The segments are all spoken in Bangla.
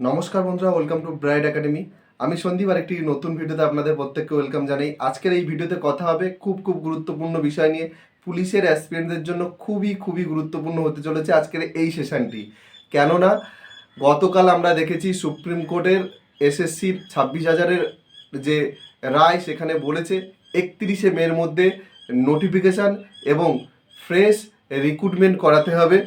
নমস্কার বন্ধুরা ওয়েলকাম টু ব্রাইড একাডেমি আমি সন্দীপ আর একটি নতুন ভিডিওতে আপনাদের প্রত্যেককে ওয়েলকাম জানাই। আজকের এই ভিডিওতে কথা হবে খুব খুব গুরুত্বপূর্ণ বিষয় নিয়ে। পুলিশের অ্যাসপিরেন্টদের জন্য খুবই খুবই গুরুত্বপূর্ণ হতে চলেছে আজকের এই সেশনটি কেননা, গতকাল আমরা দেখেছি সুপ্রিম কোর্টের এসএসসির ছাব্বিশ হাজারের যে রায়, সেখানে বলেছে একত্রিশে মের মধ্যে নোটিফিকেশান এবং ফ্রেশ রিক্রুটমেন্ট করাতে হবে।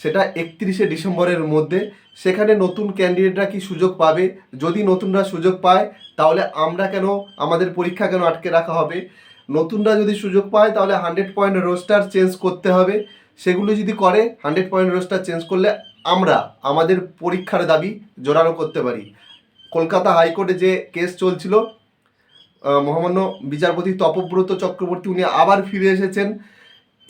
সেটা একত্রিশে ডিসেম্বরের মধ্যে। সেখানে নতুন ক্যান্ডিডেটরা কি সুযোগ পাবে? যদি নতুনরা সুযোগ পায়, তাহলে আমরা কেন, আমাদের পরীক্ষা কেন আটকে রাখা হবে? নতুনরা যদি সুযোগ পায়, তাহলে হান্ড্রেড পয়েন্ট রোস্টার চেঞ্জ করতে হবে। সেগুলো যদি করে হান্ড্রেড পয়েন্ট রোস্টার চেঞ্জ করলে আমরা আমাদের পরীক্ষার দাবি জোরালো করতে পারি। কলকাতা হাইকোর্টে যে কেস চলছিল মহামান্য বিচারপতি তপব্রত চক্রবর্তী, উনি আবার ফিরে এসেছেন।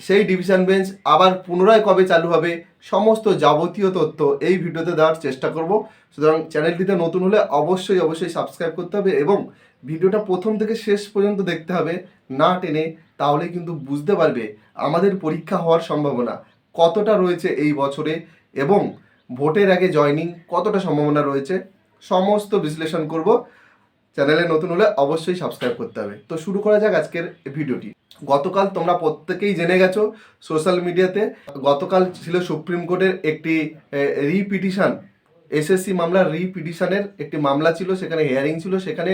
সেই ডিভিশন বেঞ্চ আবার পুনরায় কবে চালু হবে সমস্ত যাবতীয় তথ্য এই ভিডিওতে দেওয়ার চেষ্টা করব। সুতরাং চ্যানেলটিতে নতুন হলে অবশ্যই অবশ্যই সাবস্ক্রাইব করতে হবে এবং ভিডিওটা প্রথম থেকে শেষ পর্যন্ত দেখতে হবে। না টেনে তাহলে কিন্তু বুঝতে পারবে আমাদের পরীক্ষা হওয়ার সম্ভাবনা কতটা রয়েছে এই বছরে এবং ভোটের আগে জয়নিং কতটা সম্ভাবনা রয়েছে। সমস্ত বিশ্লেষণ করব। চ্যানেলে নতুন হলে অবশ্যই সাবস্ক্রাইব করতে হবে। তো শুরু করা যাক আজকের ভিডিওটি। গতকাল তোমরা প্রত্যেকেই জেনে গেছো সোশ্যাল মিডিয়াতে গতকাল ছিল সুপ্রিম কোর্টের একটি রিপিটিশান এসএসসি মামলা রিপিটিশানের একটি মামলা ছিল, সেখানে হিয়ারিং ছিল, সেখানে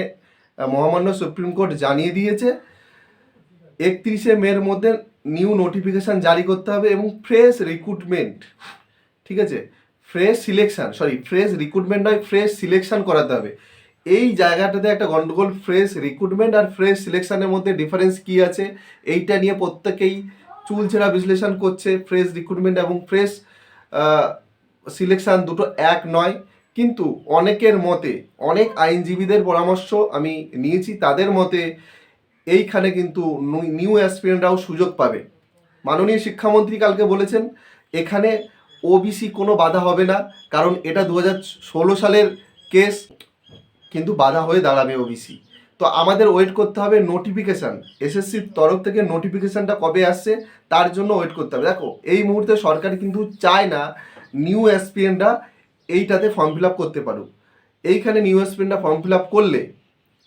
মহামান্য সুপ্রিম কোর্ট জানিয়ে দিয়েছে, একত্রিশে মের মধ্যে নিউ নোটিফিকেশন জারি করতে হবে এবং ফ্রেশ রিক্রুটমেন্ট ঠিক আছে? Fresh selection sorry fresh recruitment নয় ফ্রেশ সিলেকশন করাতে হবে। এই জায়গাটাতে একটা গন্ডগোল ফ্রেশ রিক্রুটমেন্ট আর ফ্রেশ সিলেকশনের মধ্যে ডিফারেন্স কি আছে? এইটা নিয়ে প্রত্যেকেই চুলছেড়া বিশ্লেষণ করছে ফ্রেশ রিক্রুটমেন্ট এবং ফ্রেশ সিলেকশান দুটো এক নয়। কিন্তু অনেকের মতে, অনেক আইনজীবীদের পরামর্শ আমি নিয়েছি, তাদের মতে এইখানে কিন্তু নিউ অ্যাসপিরেন্টরাও সুযোগ পাবে। মাননীয় শিক্ষামন্ত্রী কালকে বলেছেন, এখানে ওবিসি কোনো বাধা হবে না, কারণ এটা দু সালের কেস কিন্তু বাধা হয়ে দাঁড়াবে ওবিসি তো আমাদের ওয়েট করতে হবে নোটিফিকেশান এসএসসির তরফ থেকে নোটিফিকেশানটা কবে আসছে, তার জন্য ওয়েট করতে হবে। দেখো, এই মুহূর্তে সরকার কিন্তু চায় না নিউ এসপিএনরা এইটাতে ফর্ম ফিল আপ করতে পারুক। এইখানে নিউ এসপিএনরা ফর্ম ফিল আপ করলে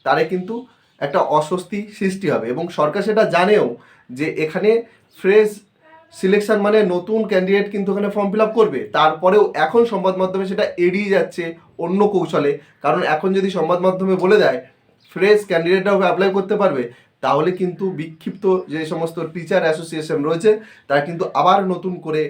তারে কিন্তু একটা অস্বস্তি সৃষ্টি হবে এবং সরকার সেটা জানেও যে এখানে ফ্রেশ সিলেকশন মানে নতুন ক্যান্ডিডেট কিন্তু ওখানে ফর্ম ফিল আপ করবে। তারপরেও এখন সংবাদ মাধ্যমে সেটা এড়িয়ে যাচ্ছে অন্য কৌশলে। কারণ এখন যদি সংবাদ মাধ্যমে বলে দেয় ফ্রেশ ক্যান্ডিডেটরাও অ্যাপ্লাই করতে পারবে, তাহলে কিন্তু বিক্ষিপ্ত যে সমস্ত টিচার অ্যাসোসিয়েশন রয়েছে, তারা কিন্তু আবার নতুন করে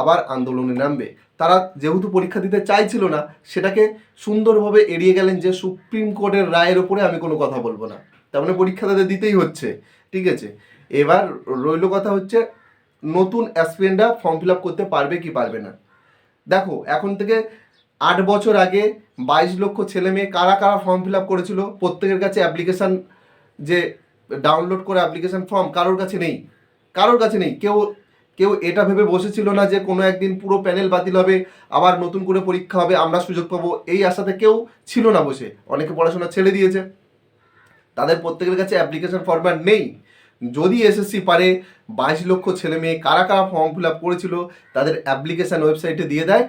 আবার আন্দোলনে নামবে। তারা যেহেতু পরীক্ষা দিতে চাইছিল না, সেটাকে সুন্দরভাবে এড়িয়ে গেলেন যে সুপ্রিম কোর্টের রায়ের ওপরে আমি কোনো কথা বলব না। তার মানে পরীক্ষা তাদের দিতেই হচ্ছে, ঠিক আছে? এবার রইল কথা হচ্ছে, নতুন অ্যাসপিরেন্টরা ফর্ম ফিল আপ করতে পারবে কি পারবে না? দেখো, এখন থেকে আট বছর আগে বাইশ লক্ষ ছেলে মেয়ে কারা কারা ফর্ম ফিল আপ করেছিল? প্রত্যেকের কাছে অ্যাপ্লিকেশান যে ডাউনলোড করে অ্যাপ্লিকেশান ফর্ম কারোর কাছে নেই। কারোর কাছে নেই। কেউ কেউ এটা ভেবে বসেছিল না যে কোনো একদিন পুরো প্যানেল বাতিল হবে, আবার নতুন করে পরীক্ষা হবে, আমরা সুযোগ পাবো। এই আশাতে কেউ ছিল না বসে। অনেকে পড়াশোনা ছেড়ে দিয়েছে। তাদের প্রত্যেকের কাছে অ্যাপ্লিকেশন ফরম্যাট নেই। যদি এসএসসি পারে, বাইশ লক্ষ ছেলে মেয়ে কারা কারা ফর্ম ফিল আপ করেছিল, তাদের অ্যাপ্লিকেশন ওয়েবসাইটে দিয়ে দেয়।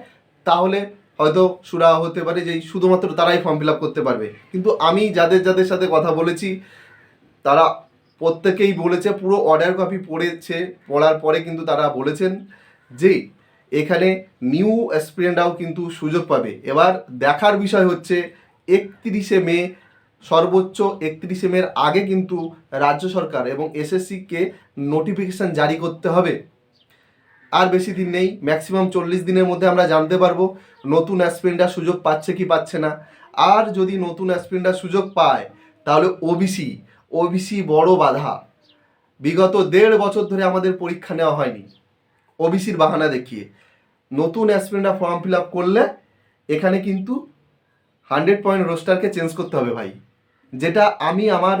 তাহলে হয়তো সুরা হতে পারে যে শুধুমাত্র তারাই ফর্ম ফিল আপ করতে পারবে। কিন্তু আমি যাদের যাদের সাথে কথা বলেছি, তারা প্রত্যেকেই বলেছে, পুরো অর্ডার কপি পড়েছে, পড়ার পরে কিন্তু তারা বলেছেন যে এখানে নিউ অ্যাসপিরেন্টরাও কিন্তু সুযোগ পাবে। এবার দেখার বিষয় হচ্ছে, একত্রিশে মে, সর্বোচ্চ একত্রিশে মের আগে কিন্তু রাজ্য সরকার এবং এসএসসিকে নোটিফিকেশান জারি করতে হবে। আর বেশি দিন নেই। ম্যাক্সিমাম চল্লিশ দিনের মধ্যে আমরা জানতে পারব নতুন অ্যাসপিরেন্টরা সুযোগ পাচ্ছে কি পাচ্ছে না। আর যদি নতুন অ্যাসপিরেন্টরা সুযোগ পায়, তাহলে ওবিসি ওবিসি বড় বাধা। বিগত দেড় বছর ধরে আমাদের পরীক্ষা নেওয়া হয়নি। ওবিসির বাহানা দেখিয়ে। নতুন অ্যাসপিরেন্টরা ফর্ম ফিল আপ করলে এখানে কিন্তু হান্ড্রেড পয়েন্ট রোস্টারকে চেঞ্জ করতে হবে ভাই। যেটা আমি আমার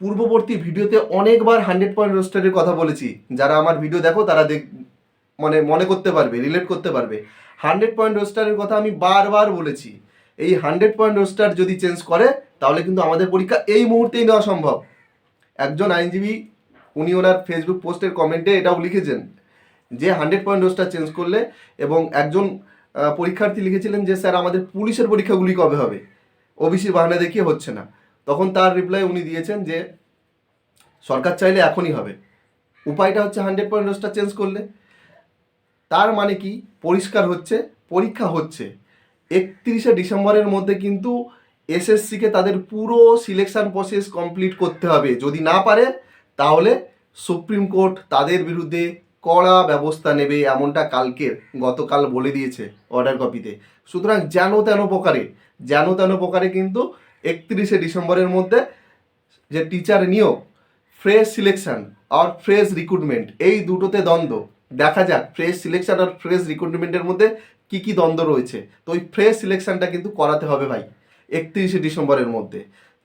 পূর্ববর্তী ভিডিওতে অনেকবার হান্ড্রেড পয়েন্ট রোস্টারের কথা বলেছি। যারা আমার ভিডিও দেখো, তারা দেখ মানে মনে করতে পারবে রিলেট করতে পারবে। হান্ড্রেড পয়েন্ট রোস্টারের কথা আমি বারবার বলেছি। এই হান্ড্রেড পয়েন্ট রোস্টার যদি চেঞ্জ করে, তাহলে কিন্তু আমাদের পরীক্ষা এই মুহূর্তেই নেওয়া সম্ভব। একজন আইনজীবী, উনি ওনার ফেসবুক পোস্টের কমেন্টে এটাও লিখেছেন যে হান্ড্রেড পয়েন্ট রোস্টার চেঞ্জ করলে এবং একজন পরীক্ষার্থী লিখেছিলেন যে, স্যার, আমাদের পুলিশের পরীক্ষাগুলি কবে হবে? ওবিসি বাহানা দেখিয়ে হচ্ছে না। তখন তার রিপ্লাই উনি দিয়েছেন যে, সরকার চাইলে এখনই হবে। উপায়টা হচ্ছে হান্ড্রেড পয়েন্ট রোস্টার চেঞ্জ করলে। তার মানে কি? পরিষ্কার হচ্ছে, পরীক্ষা হচ্ছে। একত্রিশে ডিসেম্বরের মধ্যে কিন্তু এসএসসিকে তাদের পুরো সিলেকশন প্রসেস কমপ্লিট করতে হবে। যদি না পারে, তাহলে সুপ্রিম কোর্ট তাদের বিরুদ্ধে কড়া ব্যবস্থা নেবে, এমনটা কালকের গতকাল বলে দিয়েছে অর্ডার কপিতে সুতরাং যেন তেন প্রকারে, যেন তেন প্রকারে কিন্তু একত্রিশে ডিসেম্বরের মধ্যে যে টিচার নিয়োগ ফ্রেশ সিলেকশন আর ফ্রেশ রিক্রুটমেন্ট এই দুটোতে দ্বন্দ্ব। দেখা যাক ফ্রেশ সিলেকশন আর ফ্রেশ রিক্রুটমেন্টের মধ্যে কি কি দ্বন্দ্ব রয়েছে। তো ওই ফ্রেশ সিলেকশনটা কিন্তু করাতে হবে ভাই, একত্রিশে ডিসেম্বরের মধ্যে।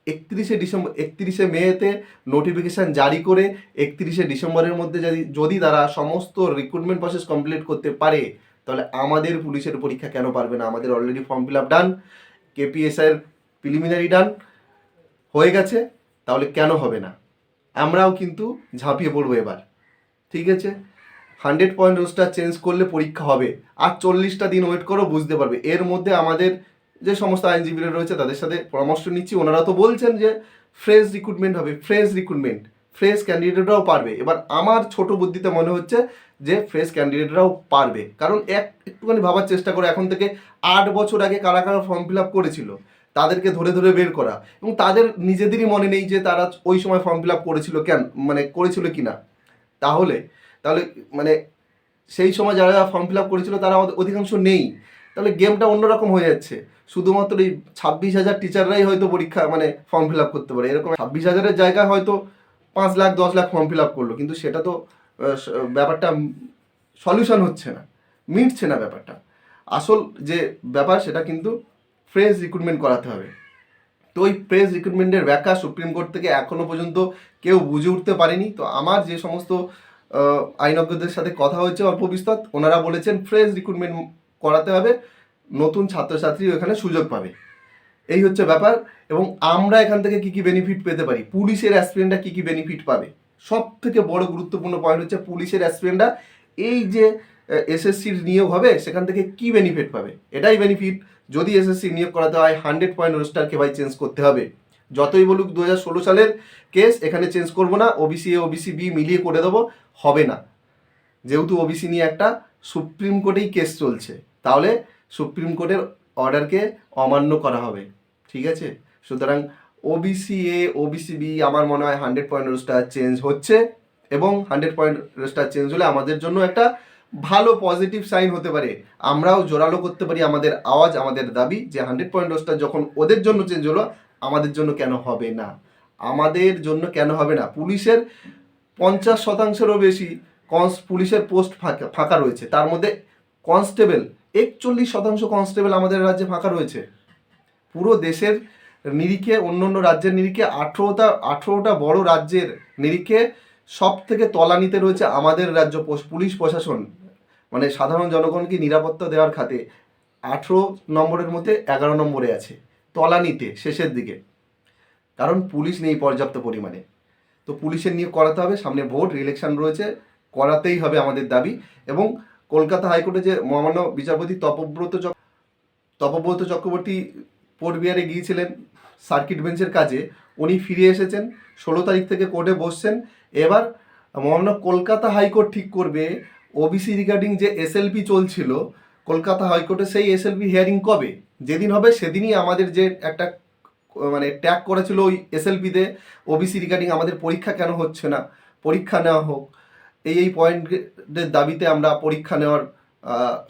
একত্রিশে ডিসেম্বর, একত্রিশে মেতে নোটিফিকেশান জারি করে একত্রিশে ডিসেম্বরের মধ্যে যদি যদি তারা সমস্ত রিক্রুটমেন্ট প্রসেস কমপ্লিট করতে পারে, তাহলে আমাদের পুলিশের পরীক্ষা কেন পারবে না? আমাদের already form fill up done কেপিএসআইয়ের preliminary done হয়ে গেছে, তাহলে কেন হবে না? আমরাও কিন্তু ঝাঁপিয়ে পড়ব এবার। ঠিক আছে? হান্ড্রেড পয়েন্ট রোস্টার চেঞ্জ করলে পরীক্ষা হবে। আর চল্লিশটা দিন ওয়েট করো, বুঝতে পারবে। এর মধ্যে আমাদের যে সমস্ত আইনজীবীরা রয়েছে, তাদের সাথে পরামর্শ নিচ্ছি। ওনারা তো বলছেন যে, ফ্রেশ রিক্রুটমেন্ট হবে, ফ্রেশ রিক্রুটমেন্ট ফ্রেশ ক্যান্ডিডেটরাও পারবে। এবার আমার ছোট বুদ্ধিতে মনে হচ্ছে যে, ফ্রেশ ক্যান্ডিডেটরাও পারবে। কারণ এক, একটুখানি ভাবার চেষ্টা করে। এখন থেকে আট বছর আগে কারা কারা ফর্ম ফিল আপ করেছিল, তাদেরকে ধরে ধরে বের করা। এবং তাদের নিজেদেরই মনে নেই যে, তারা ওই সময় ফর্ম ফিল আপ করেছিল কেন মানে করেছিল কি না তাহলে তাহলে মানে সেই সময় যারা ফর্ম ফিল আপ করেছিল তারা আমাদের অধিকাংশ নেই। তাহলে গেমটা অন্যরকম হয়ে যাচ্ছে। শুধুমাত্র এই ছাব্বিশ হাজার টিচাররাই হয়তো পরীক্ষা মানে ফর্ম ফিল আপ করতে পারে। এরকম ছাব্বিশ হাজারের জায়গায় হয়তো পাঁচ লাখ, দশ লাখ ফর্ম ফিল আপ করল। কিন্তু সেটা তো ব্যাপারটা সলিউশন হচ্ছে না। মিটছে না ব্যাপারটা। আসল যে ব্যাপার সেটা কিন্তু ফ্রেশ রিক্রুটমেন্ট করাতে হবে। তো ওই প্রেস রিক্রুটমেন্টের ব্যাখ্যা সুপ্রিম কোর্ট থেকে এখনও পর্যন্ত কেউ বুঝে উঠতে পারেনি। তো আমার যে সমস্ত আইনজ্ঞদের সাথে কথা হয়েছে অল্প বিস্তর। ওনারা বলেছেন ফ্রেশ রিক্রুটমেন্ট করাতে হবে। নতুন ছাত্রছাত্রী এখানে সুযোগ পাবে। এই হচ্ছে ব্যাপার। এবং আমরা এখান থেকে কি কি বেনিফিট পেতে পারি? পুলিশের অ্যাসপিরেন্টরা কি কি বেনিফিট পাবে? সব থেকে বড় গুরুত্বপূর্ণ পয়েন্ট হচ্ছে পুলিশের অ্যাসপিরেন্টরা এই যে এসএসসির নিয়োগ হবে, সেখান থেকে কি বেনিফিট পাবে? এটাই বেনিফিট যদি এসএসসি নিয়োগ করাতে হয় হান্ড্রেড পয়েন্ট রোস্টারকে ভাই চেঞ্জ করতে হবে। যতই বলুক দু হাজার ষোলো সালের কেস, এখানে চেঞ্জ করব না। ওবিসি এ ওবিসি বি মিলিয়ে করে দেবো, হবে না। যেহেতু ওবিসি নিয়ে একটা সুপ্রিম কোর্টেই কেস চলছে, তাহলে সুপ্রিম কোর্টের অর্ডারকে অমান্য করা হবে। ঠিক আছে? সুতরাং ওবিসি এ ওবিসি বি আমার মনে হয় হান্ড্রেড পয়েন্ট রোস্টার চেঞ্জ হচ্ছে এবং হান্ড্রেড পয়েন্ট রোস্টার চেঞ্জ হলে আমাদের জন্য একটা ভালো পজিটিভ সাইন হতে পারে। আমরাও জোরালো করতে পারি আমাদের আওয়াজ, আমাদের দাবি যে হান্ড্রেড পয়েন্ট রোস্টার যখন ওদের জন্য চেঞ্জ হলো আমাদের জন্য কেন হবে না? আমাদের জন্য কেন হবে না? পুলিশের পঞ্চাশ শতাংশেরও বেশি কনস, পুলিশের পোস্ট ফাঁকা ফাঁকা রয়েছে। তার মধ্যে কনস্টেবল, একচল্লিশ শতাংশ কনস্টেবল আমাদের রাজ্যে ফাঁকা রয়েছে। পুরো দেশের নিরিখে অন্য অন্য রাজ্যের নিরিখে আঠেরোটা আঠেরোটা বড় রাজ্যের নিরিখে সব থেকে তলানিতে রয়েছে আমাদের রাজ্য পুলিশ প্রশাসন। মানে সাধারণ জনগণকে নিরাপত্তা দেওয়ার খাতে আঠেরো নম্বরের মধ্যে এগারো নম্বরে আছে। তলানিতে, শেষের দিকে। কারণ পুলিশ নেই পর্যাপ্ত পরিমাণে। তো পুলিশের নিয়োগ করাতে হবে, সামনে ভোট ইলেকশন রয়েছে, করাতেই হবে আমাদের দাবি। এবং কলকাতা হাইকোর্টে যে মহামান্য বিচারপতি তপব্রত চক তপব্রত চক্রবর্তী পোর্ট বিহারে গিয়েছিলেন সার্কিট বেঞ্চের কাজে, উনি ফিরে এসেছেন, ষোলো তারিখ থেকে কোর্টে বসছেন। এবার মহামান্য কলকাতা হাইকোর্ট ঠিক করবে ওবিসি রিগার্ডিং যে এসএলপি চলছিল কলকাতা হাইকোর্টে সেই এসএলপি হিয়ারিং কবে? যেদিন হবে সেদিনই আমাদের যে একটা মানে ট্যাগ করেছিল ওই এসএলপিতে ওবিসি রিগার্ডিং আমাদের পরীক্ষা কেন হচ্ছে না? পরীক্ষা নেওয়া হোক। এই এই পয়েন্টের দাবিতে আমরা পরীক্ষা নেওয়ার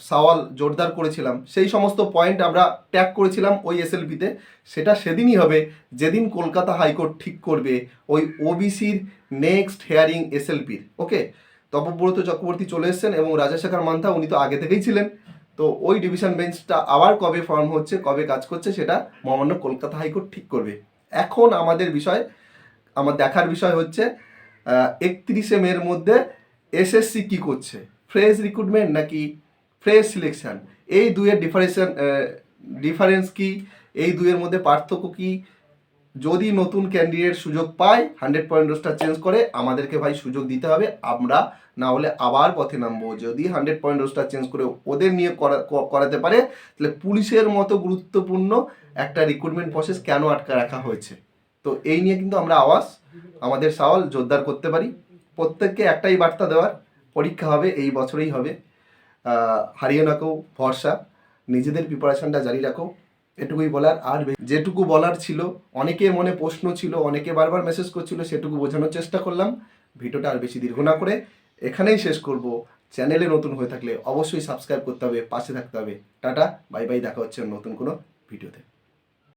সওয়াল জোরদার করেছিলাম। সেই সমস্ত পয়েন্ট আমরা ট্যাগ করেছিলাম ওই এসএলপিতে সেটা সেদিনই হবে, যেদিন কলকাতা হাইকোর্ট ঠিক করবে ওই ওবিসির নেক্সট হেয়ারিং এসএলপির ওকে তপব্রত চক্রবর্তী চলে এসেছেন এবং রাজাশেখর মান্থা উনি তো আগে থেকেই ছিলেন। তো ওই ডিভিশন বেঞ্চটা আবার কবে ফর্ম হচ্ছে, কবে কাজ করছে সেটা মহামান্য কলকাতা হাইকোর্ট ঠিক করবে। এখন আমাদের বিষয়, আমার দেখার বিষয় হচ্ছে একত্রিশে মের মধ্যে এসএসসি কি করছে? ফ্রেশ রিক্রুটমেন্ট নাকি ফ্রেশ সিলেকশন এই দুয়ের ডিফারেশন ডিফারেন্স কি? এই দুইয়ের মধ্যে পার্থক্য কি? যদি নতুন ক্যান্ডিডেট সুযোগ পায় হান্ড্রেড পয়েন্ট রোস্টার চেঞ্জ করে, আমাদেরকে ভাই সুযোগ দিতে হবে। আমরা না হলে আবার পথে নামবো। যদি হান্ড্রেড পয়েন্ট রোস্টার চেঞ্জ করে ওদের নিয়ে করা- করাতে পারে, তাহলে পুলিশের মতো গুরুত্বপূর্ণ একটা রিক্রুটমেন্ট প্রসেস কেন আটকা রাখা হয়েছে? তো এই নিয়ে কিন্তু আমরা আওয়াজ, আমাদের সওয়াল জোরদার করতে পারি। প্রত্যেককে একটাই বার্তা দেওয়ার, পরীক্ষা হবে, এই বছরেই হবে। হারিয়ে রাখো ভরসা। নিজেদের প্রিপারেশনটা জারি রাখো। এটুকুই বলার। আর যেটুকু বলার ছিল অনেকের মনে প্রশ্ন ছিল, অনেকে বারবার মেসেজ করছিল, সেটুকু বোঝানোর চেষ্টা করলাম। ভিডিওটা আর বেশি দীর্ঘ না করে এখানেই শেষ করব। চ্যানেলে নতুন হয়ে থাকলে অবশ্যই সাবস্ক্রাইব করতে হবে, পাশে থাকতে হবে। টাটা, বাই বাই, দেখা হচ্ছে নতুন কোনো ভিডিওতে।